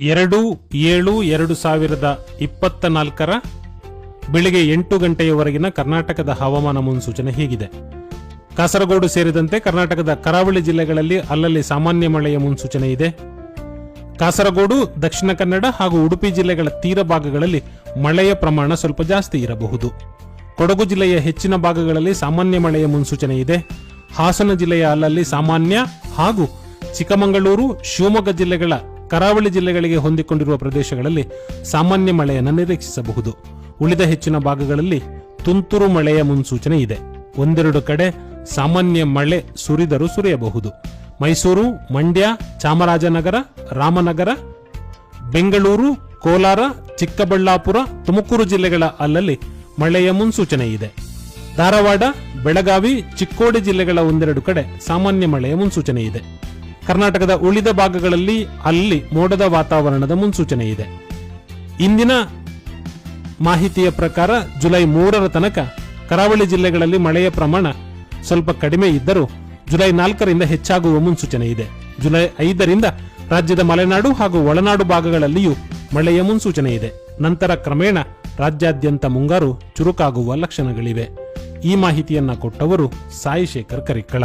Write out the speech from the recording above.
ಎರಡು ಏಳು ಎರಡು ಸಾವಿರದ ಇಪ್ಪತ್ತ ನಾಲ್ಕರ ಬೆಳಿಗ್ಗೆ ಎಂಟು ಗಂಟೆಯವರೆಗಿನ ಕರ್ನಾಟಕದ ಹವಾಮಾನ ಮುನ್ಸೂಚನೆ ಹೀಗಿದೆ. ಕಾಸರಗೋಡು ಸೇರಿದಂತೆ ಕರ್ನಾಟಕದ ಕರಾವಳಿ ಜಿಲ್ಲೆಗಳಲ್ಲಿ ಅಲ್ಲಲ್ಲಿ ಸಾಮಾನ್ಯ ಮಳೆಯ ಮುನ್ಸೂಚನೆ ಇದೆ. ಕಾಸರಗೋಡು, ದಕ್ಷಿಣ ಕನ್ನಡ ಹಾಗೂ ಉಡುಪಿ ಜಿಲ್ಲೆಗಳ ತೀರ ಭಾಗಗಳಲ್ಲಿ ಮಳೆಯ ಪ್ರಮಾಣ ಸ್ವಲ್ಪ ಜಾಸ್ತಿ ಇರಬಹುದು. ಕೊಡಗು ಜಿಲ್ಲೆಯ ಹೆಚ್ಚಿನ ಭಾಗಗಳಲ್ಲಿ ಸಾಮಾನ್ಯ ಮಳೆಯ ಮುನ್ಸೂಚನೆ ಇದೆ. ಹಾಸನ ಜಿಲ್ಲೆಯ ಅಲ್ಲಲ್ಲಿ ಸಾಮಾನ್ಯ ಹಾಗೂ ಚಿಕ್ಕಮಗಳೂರು, ಶಿವಮೊಗ್ಗ ಜಿಲ್ಲೆಗಳ ಕರಾವಳಿ ಜಿಲ್ಲೆಗಳಿಗೆ ಹೊಂದಿಕೊಂಡಿರುವ ಪ್ರದೇಶಗಳಲ್ಲಿ ಸಾಮಾನ್ಯ ಮಳೆಯನ್ನು ನಿರೀಕ್ಷಿಸಬಹುದು. ಉಳಿದ ಹೆಚ್ಚಿನ ಭಾಗಗಳಲ್ಲಿ ತುಂತುರು ಮಳೆಯ ಮುನ್ಸೂಚನೆ ಇದೆ. ಒಂದೆರಡು ಕಡೆ ಸಾಮಾನ್ಯ ಮಳೆ ಸುರಿದರೂ ಸುರಿಯಬಹುದು. ಮೈಸೂರು, ಮಂಡ್ಯ, ಚಾಮರಾಜನಗರ, ರಾಮನಗರ, ಬೆಂಗಳೂರು, ಕೋಲಾರ, ಚಿಕ್ಕಬಳ್ಳಾಪುರ, ತುಮಕೂರು ಜಿಲ್ಲೆಗಳ ಅಲ್ಲಲ್ಲಿ ಮಳೆಯ ಮುನ್ಸೂಚನೆ ಇದೆ. ಧಾರವಾಡ, ಬೆಳಗಾವಿ, ಚಿಕ್ಕೋಡಿ ಜಿಲ್ಲೆಗಳ ಒಂದೆರಡು ಕಡೆ ಸಾಮಾನ್ಯ ಮಳೆಯ ಮುನ್ಸೂಚನೆ ಇದೆ. ಕರ್ನಾಟಕದ ಉಳಿದ ಭಾಗಗಳಲ್ಲಿ ಅಲ್ಲಿ ಮೋಡದ ವಾತಾವರಣದ ಮುನ್ಸೂಚನೆ ಇದೆ. ಇಂದಿನ ಮಾಹಿತಿಯ ಪ್ರಕಾರ ಜುಲೈ ಮೂರರ ತನಕ ಕರಾವಳಿ ಜಿಲ್ಲೆಗಳಲ್ಲಿ ಮಳೆಯ ಪ್ರಮಾಣ ಸ್ವಲ್ಪ ಕಡಿಮೆ ಇದ್ದರೂ ಜುಲೈ ನಾಲ್ಕರಿಂದ ಹೆಚ್ಚಾಗುವ ಮುನ್ಸೂಚನೆ ಇದೆ. ಜುಲೈ ಐದರಿಂದ ರಾಜ್ಯದ ಮಲೆನಾಡು ಹಾಗೂ ಒಳನಾಡು ಭಾಗಗಳಲ್ಲಿಯೂ ಮಳೆಯ ಮುನ್ಸೂಚನೆ ಇದೆ. ನಂತರ ಕ್ರಮೇಣ ರಾಜ್ಯಾದ್ಯಂತ ಮುಂಗಾರು ಚುರುಕಾಗುವ ಲಕ್ಷಣಗಳಿವೆ. ಈ ಮಾಹಿತಿಯನ್ನ ಕೊಟ್ಟವರು ಸಾಯಿಶೇಖರ್ ಕರಿಕ್ಕಳ.